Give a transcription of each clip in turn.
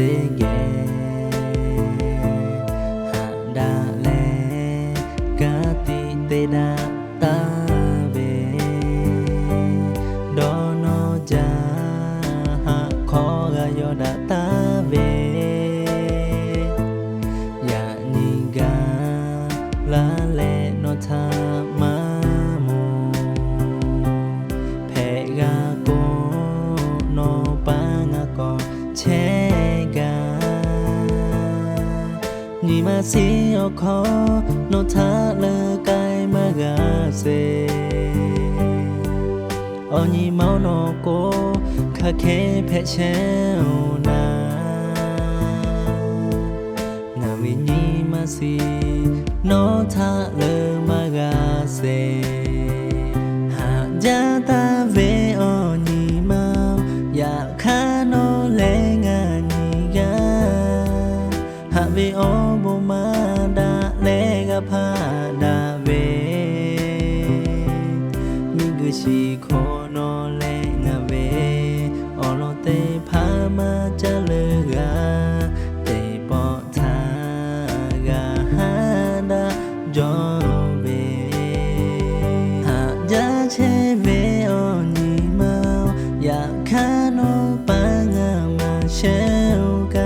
tege Handale kati teda 今この戦い間がせ鬼物子かけペシェオナナウィニマシのタルマガセချေက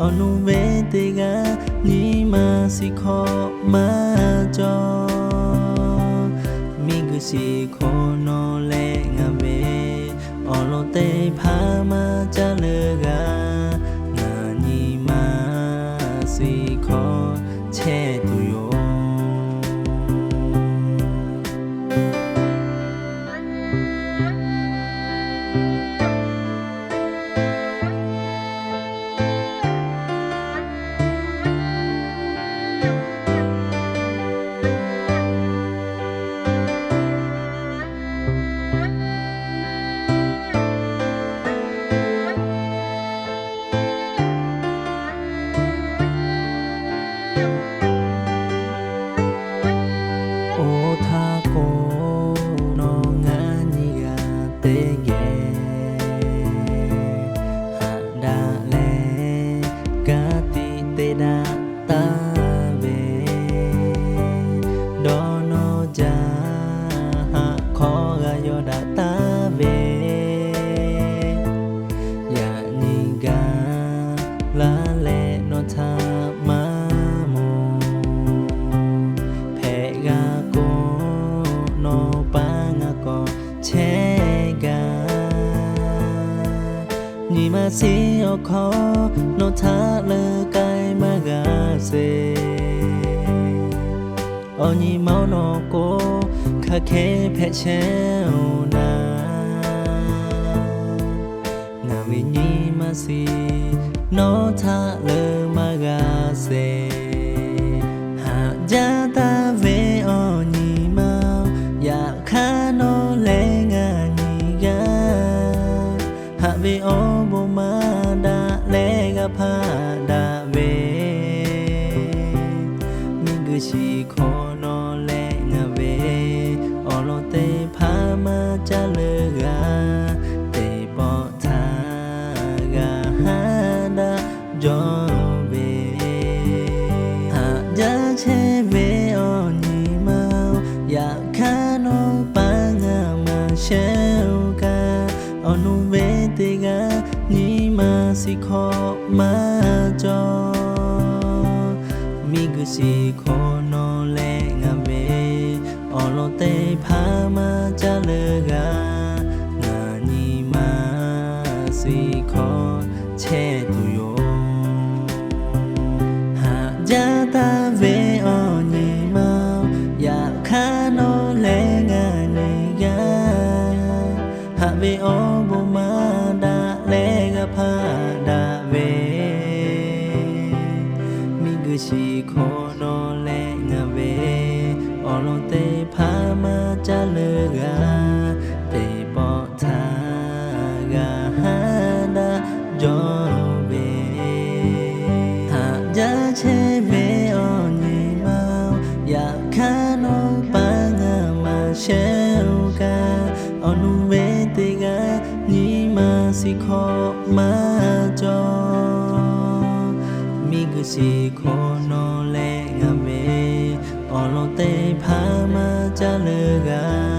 အနုမေတေကညီမစီခေါ်မကြောမိကစီခေါ်နော်လေငါမေအလုံးတေဖာမာมาเสียวคอโนทาเลกายมากาเซอนีเมานอโกคาเคแพะเชนานาวินีมาสีโนทาเลจะเลือกแต่บอกทากาฮาดาจอเบหากจะเชเวอนีเมาอยากคานองปังามาเชลกาอนุเวติกานีมาสิขอมาจอมีกุสิขคโนแลงาเบอโลเตพามาจะが何まずいこチェック야채배언니마음약한오빠가마셔가어느왜때가니마시코마저미그시코노레가메어로때파마자르가